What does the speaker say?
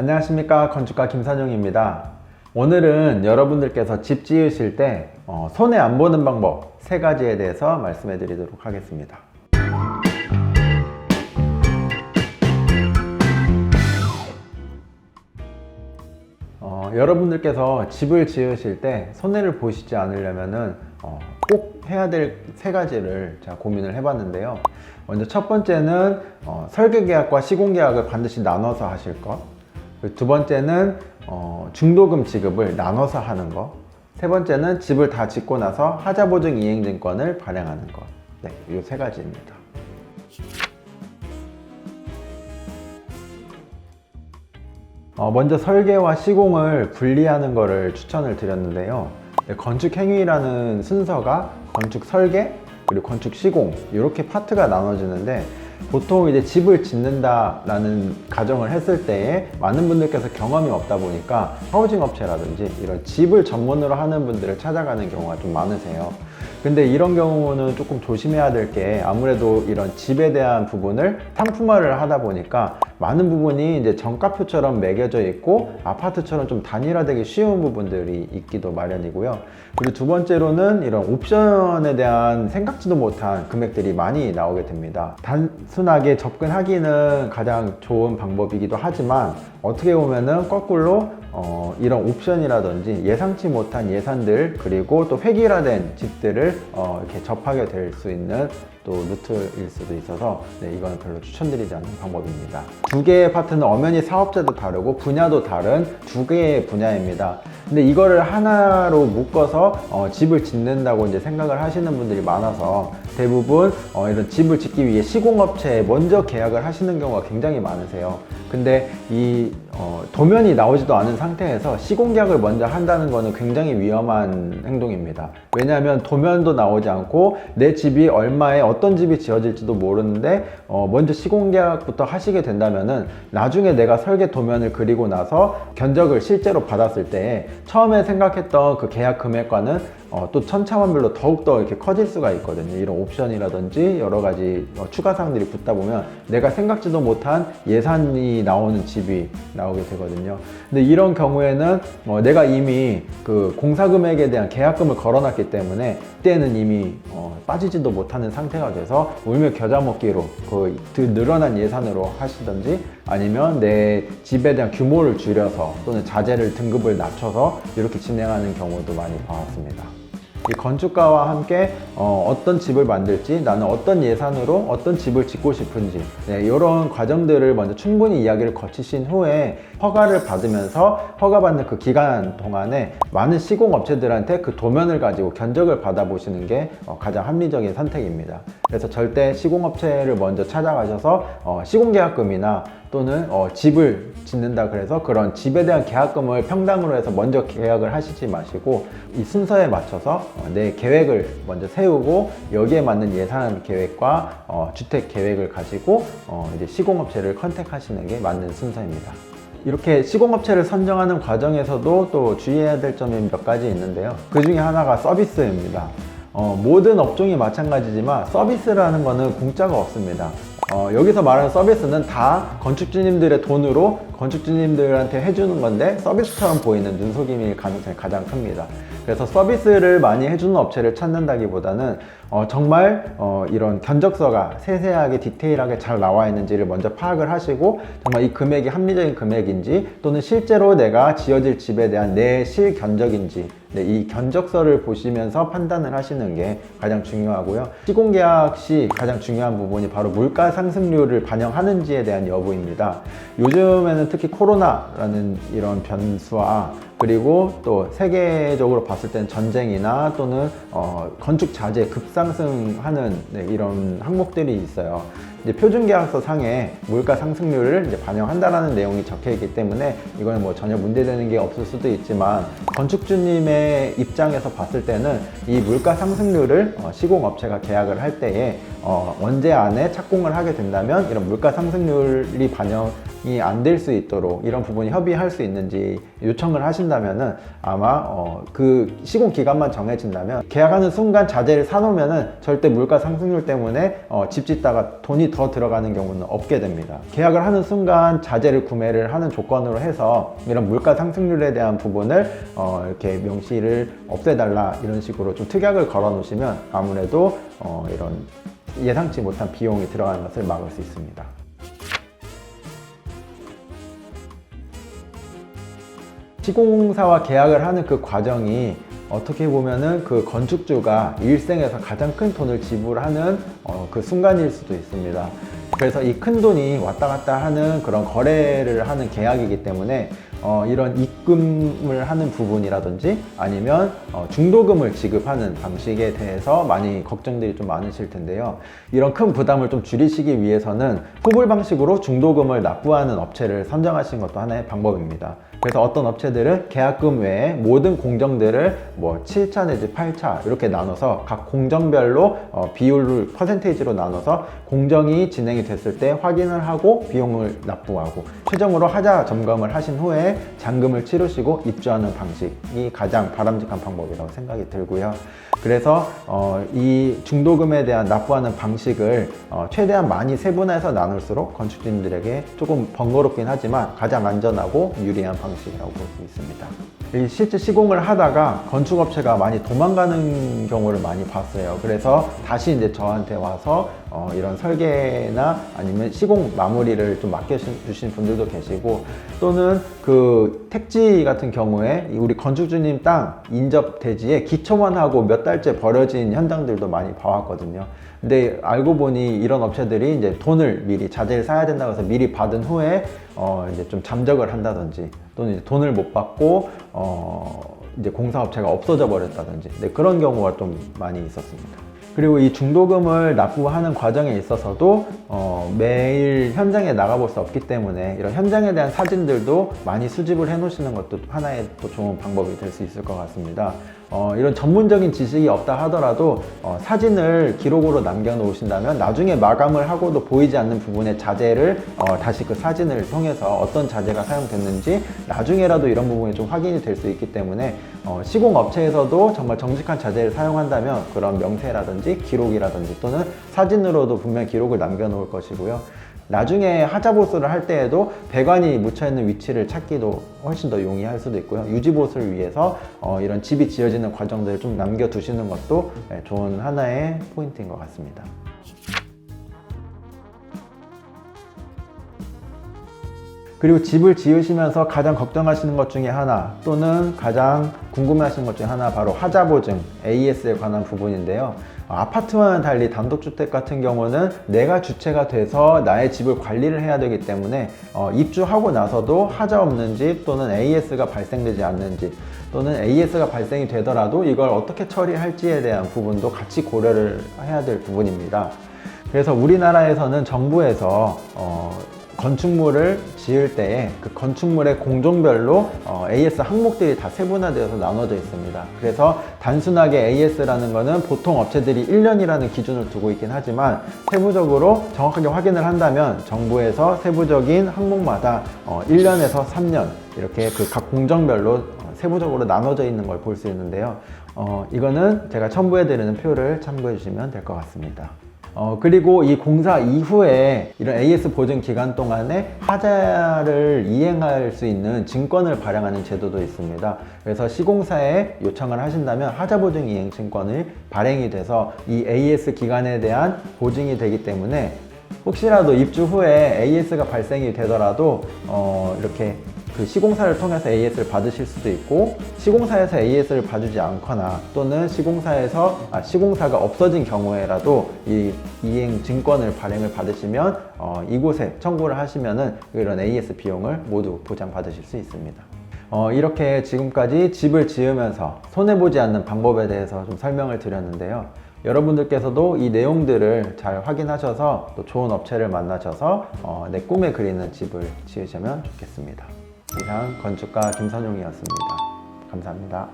안녕하십니까 건축가 김선용입니다. 오늘은 여러분들께서 집 지으실 때 어, 손해 안 보는 방법 세 가지에 대해서 말씀해 드리도록 하겠습니다. 어, 여러분들께서 집을 지으실 때 손해를 보시지 않으려면은 어, 꼭 해야 될 세 가지를 제가 고민을 해봤는데요. 먼저 첫 번째는 어, 설계 계약과 시공 계약을 반드시 나눠서 하실 것. 두 번째는 어, 중도금 지급을 나눠서 하는 것. 세 번째는 집을 다 짓고 나서 하자 보증 이행증권을 발행하는 것. 네, 이 세 가지입니다. 어, 먼저 설계와 시공을 분리하는 것을 추천을 드렸는데요. 네, 건축 행위라는 순서가 건축 설계 그리고 건축 시공 이렇게 파트가 나눠지는데 보통 이제 집을 짓는다라는 가정을 했을 때에 많은 분들께서 경험이 없다 보니까 하우징 업체라든지 이런 집을 전문으로 하는 분들을 찾아가는 경우가 좀 많으세요. 근데 이런 경우는 조금 조심해야 될 게 아무래도 이런 집에 대한 부분을 상품화를 하다 보니까 많은 부분이 이제 정가표처럼 매겨져 있고 아파트처럼 좀 단일화되기 쉬운 부분들이 있기도 마련이고요. 그리고 두 번째로는 이런 옵션에 대한 생각지도 못한 금액들이 많이 나오게 됩니다. 단순하게 접근하기는 가장 좋은 방법이기도 하지만 어떻게 보면은 거꾸로 어, 이런 옵션이라든지 예상치 못한 예산들 그리고 또 획일화된 집들을 어, 이렇게 접하게 될 수 있는 또 루트일 수도 있어서 네, 이건 별로 추천드리지 않는 방법입니다. 두 개의 파트는 엄연히 사업자도 다르고 분야도 다른 두 개의 분야입니다. 근데 이거를 하나로 묶어서 어, 집을 짓는다고 이제 생각을 하시는 분들이 많아서 대부분 어, 이런 집을 짓기 위해 시공업체에 먼저 계약을 하시는 경우가 굉장히 많으세요. 근데 이 어, 도면이 나오지도 않은 상태에서 시공 계약을 먼저 한다는 것은 굉장히 위험한 행동입니다. 왜냐하면 도면도 나오지 않고 내 집이 얼마에 어떤 집이 지어질지도 모르는데 어, 먼저 시공 계약부터 하시게 된다면은 나중에 내가 설계 도면을 그리고 나서 견적을 실제로 받았을 때 처음에 생각했던 그 계약 금액과는 어, 또 천차만별로 더욱더 이렇게 커질 수가 있거든요. 이런 옵션이라든지 여러 가지 어, 추가 사항들이 붙다 보면 내가 생각지도 못한 예산이 나오는 집이 나오게 되거든요. 근데 이런 경우에는 어, 내가 이미 그 공사 금액에 대한 계약금을 걸어놨기 때문에 그때는 이미 어, 빠지지도 못하는 상태가 돼서 울며 겨자 먹기로 그 늘어난 예산으로 하시든지 아니면 내 집에 대한 규모를 줄여서 또는 자재를 등급을 낮춰서 이렇게 진행하는 경우도 많이 봐왔습니다. 이 건축가와 함께 어, 떤 집을 만들지 나는 어떤 예산으로 어떤 집을 짓고 싶은지 네, 이런 과정들을 먼저 충분히 이야기를 거치신 후에 허가를 받으면서 허가받는 그 기간 동안에 많은 시공업체들한테 그 도면을 가지고 견적을 받아보시는 게 어, 가장 합리적인 선택입니다. 그래서 절대 시공업체를 먼저 찾아가셔서 어, 시공계약금이나 또는 어, 집을 짓는다 그래서 그런 집에 대한 계약금을 평당으로 해서 먼저 계약을 하시지 마시고 이 순서에 맞춰서 어, 내 계획을 먼저 세우고 여기에 맞는 예산 계획과 어, 주택 계획을 가지고 어, 이제 시공업체를 컨택하시는 게 맞는 순서입니다. 이렇게 시공업체를 선정하는 과정에서도 또 주의해야 될 점이 몇 가지 있는데요. 그 중에 하나가 서비스입니다. 어, 모든 업종이 마찬가지지만 서비스라는 거는 공짜가 없습니다. 어, 여기서 말하는 서비스는 다 건축주님들의 돈으로 건축주님들한테 해주는 건데 서비스처럼 보이는 눈속임일 가능성이 가장 큽니다. 그래서 서비스를 많이 해주는 업체를 찾는다기보다는 어, 정말 어, 이런 견적서가 세세하게 디테일하게 잘 나와 있는지를 먼저 파악을 하시고 정말 이 금액이 합리적인 금액인지 또는 실제로 내가 지어질 집에 대한 내 실견적인지 네, 이 견적서를 보시면서 판단을 하시는 게 가장 중요하고요. 시공계약 시 가장 중요한 부분이 바로 물가 상승률을 반영하는지에 대한 여부입니다. 요즘에는 특히 코로나라는 이런 변수와 그리고 또 세계적으로 봤을 땐 전쟁이나 또는 어, 건축 자재 급상승하는 네, 이런 항목들이 있어요. 이제 표준 계약서 상에 물가 상승률을 이제 반영한다라는 내용이 적혀 있기 때문에 이거는 뭐 전혀 문제되는 게 없을 수도 있지만 건축주님의 입장에서 봤을 때는 이 물가 상승률을 어, 시공업체가 계약을 할 때에 어, 언제 안에 착공을 하게 된다면 이런 물가 상승률이 반영 이 안 될 수 있도록 이런 부분이 협의할 수 있는지 요청을 하신다면은 아마 어, 그 시공 기간만 정해진다면 계약하는 순간 자재를 사놓으면은 절대 물가 상승률 때문에 어, 집 짓다가 돈이 더 들어가는 경우는 없게 됩니다. 계약을 하는 순간 자재를 구매를 하는 조건으로 해서 이런 물가 상승률에 대한 부분을 어, 이렇게 명시를 없애달라 이런 식으로 좀 특약을 걸어 놓으시면 아무래도 어, 이런 예상치 못한 비용이 들어가는 것을 막을 수 있습니다. 시공사와 계약을 하는 그 과정이 어떻게 보면은 그 건축주가 일생에서 가장 큰 돈을 지불하는 어, 그 순간일 수도 있습니다. 그래서 이 큰 돈이 왔다 갔다 하는 그런 거래를 하는 계약이기 때문에 어, 이런 입금을 하는 부분이라든지 아니면 어, 중도금을 지급하는 방식에 대해서 많이 걱정들이 좀 많으실 텐데요. 이런 큰 부담을 좀 줄이시기 위해서는 후불 방식으로 중도금을 납부하는 업체를 선정하시는 것도 하나의 방법입니다. 그래서 어떤 업체들은 계약금 외에 모든 공정들을 뭐 7차 내지 8차 이렇게 나눠서 각 공정별로 어, 비율을 퍼센테이지로 나눠서 공정이 진행이 됐을 때 확인을 하고 비용을 납부하고 최종으로 하자 점검을 하신 후에 잔금을 치르시고 입주하는 방식이 가장 바람직한 방법이라고 생각이 들고요. 그래서 어, 이 중도금에 대한 납부하는 방식을 어, 최대한 많이 세분화해서 나눌수록 건축주님들에게 조금 번거롭긴 하지만 가장 안전하고 유리한 방식 이라고 볼 수 있습니다. 이 실제 시공을 하다가 건축업체가 많이 도망가는 경우를 많이 봤어요. 그래서 다시 이제 저한테 와서 어, 이런 설계나 아니면 시공 마무리를 좀 맡겨주신 분들도 계시고 또는 그 택지 같은 경우에 이 우리 건축주님 땅 인접 대지에 기초만 하고 몇 달째 버려진 현장들도 많이 봐왔거든요. 근데 알고 보니 이런 업체들이 이제 돈을 미리 자재를 사야 된다고 해서 미리 받은 후에 어 이제 좀 잠적을 한다든지 또는 돈을 못 받고 어 이제 공사업체가 없어져 버렸다든지 네, 그런 경우가 좀 많이 있었습니다. 그리고 이 중도금을 납부하는 과정에 있어서도 어, 매일 현장에 나가볼 수 없기 때문에 이런 현장에 대한 사진들도 많이 수집을 해 놓으시는 것도 하나의 또 좋은 방법이 될 수 있을 것 같습니다. 어, 이런 전문적인 지식이 없다 하더라도 어, 사진을 기록으로 남겨 놓으신다면 나중에 마감을 하고도 보이지 않는 부분의 자재를 어, 다시 그 사진을 통해서 어떤 자재가 사용됐는지 나중에라도 이런 부분이 좀 확인이 될 수 있기 때문에 어, 시공 업체에서도 정말 정직한 자재를 사용한다면 그런 명세라든지 기록이라든지 또는 사진으로도 분명 기록을 남겨 놓을 것이고요. 나중에 하자 보수를 할 때에도 배관이 묻혀 있는 위치를 찾기도 훨씬 더 용이할 수도 있고요. 유지 보수를 위해서 어, 이런 집이 지어지는 과정들을 좀 남겨 두시는 것도 네, 좋은 하나의 포인트인 것 같습니다. 그리고 집을 지으시면서 가장 걱정하시는 것 중에 하나 또는 가장 궁금해하시는 것 중에 하나 바로 하자 보증 AS에 관한 부분인데요. 어, 아파트와는 달리 단독주택 같은 경우는 내가 주체가 돼서 나의 집을 관리를 해야 되기 때문에 어, 입주하고 나서도 하자 없는 집 또는 AS가 발생되지 않는지 또는 AS가 발생이 되더라도 이걸 어떻게 처리할지에 대한 부분도 같이 고려를 해야 될 부분입니다. 그래서 우리나라에서는 정부에서 어, 건축물을 지을 때에 그 건축물의 공종별로 어, AS 항목들이 다 세분화되어서 나눠져 있습니다. 그래서 단순하게 AS라는 것은 보통 업체들이 1년이라는 기준을 두고 있긴 하지만 세부적으로 정확하게 확인을 한다면 정부에서 세부적인 항목마다 어, 1년에서 3년 이렇게 그 각 공정별로 어, 세부적으로 나눠져 있는 걸 볼 수 있는데요. 어, 이거는 제가 첨부해 드리는 표를 참고해 주시면 될 것 같습니다. 어, 그리고 이 공사 이후에 이런 AS 보증 기간 동안에 하자를 이행할 수 있는 증권을 발행하는 제도도 있습니다. 그래서 시공사에 요청을 하신다면 하자 보증 이행 증권을 발행이 돼서 이 AS 기간에 대한 보증이 되기 때문에 혹시라도 입주 후에 AS가 발생이 되더라도 어, 이렇게 그 시공사를 통해서 AS를 받으실 수도 있고 시공사에서 AS를 봐주지 않거나 또는 시공사에서 아, 시공사가 없어진 경우에라도 이 이행 증권을 발행을 받으시면 어, 이곳에 청구를 하시면은 이런 AS 비용을 모두 보장받으실 수 있습니다. 어, 이렇게 지금까지 집을 지으면서 손해보지 않는 방법에 대해서 좀 설명을 드렸는데요. 여러분들께서도 이 내용들을 잘 확인하셔서 또 좋은 업체를 만나셔서 어, 내 꿈에 그리는 집을 지으시면 좋겠습니다. 이상 건축가 김선용이었습니다. 감사합니다.